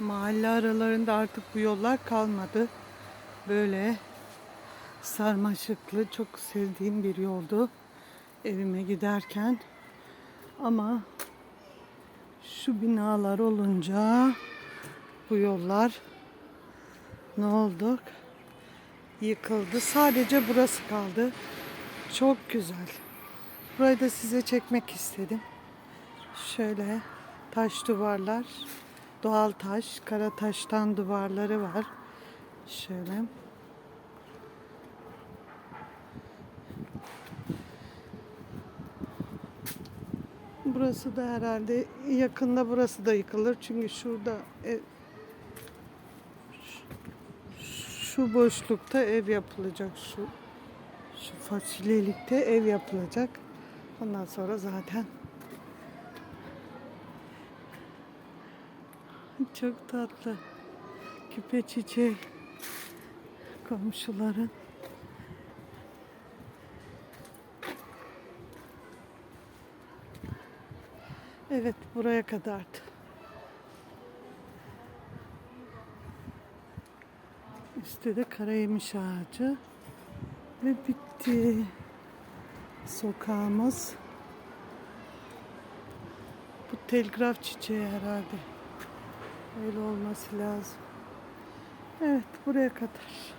Mahalle aralarında artık bu yollar kalmadı. Böyle sarmaşıklı çok sevdiğim bir yoldu evime giderken. Ama şu binalar olunca bu yollar ne oldu? Yıkıldı. Sadece burası kaldı. Çok güzel. Burayı da size çekmek istedim. Şöyle taş duvarlar, doğal taş, kara taştan duvarları var. Şöyle. Burası da herhalde yakında burası da yıkılır. Çünkü şurada ev, şu boşlukta ev yapılacak şu şu fasulyelikte ev yapılacak. Ondan sonra zaten çok tatlı küpe çiçeği komşuların Evet buraya kadardı. Üstte de karayemiş ağacı. Ve bitti. Sokağımız. Bu telgraf çiçeği herhalde. Öyle olması lazım. Evet buraya kadar.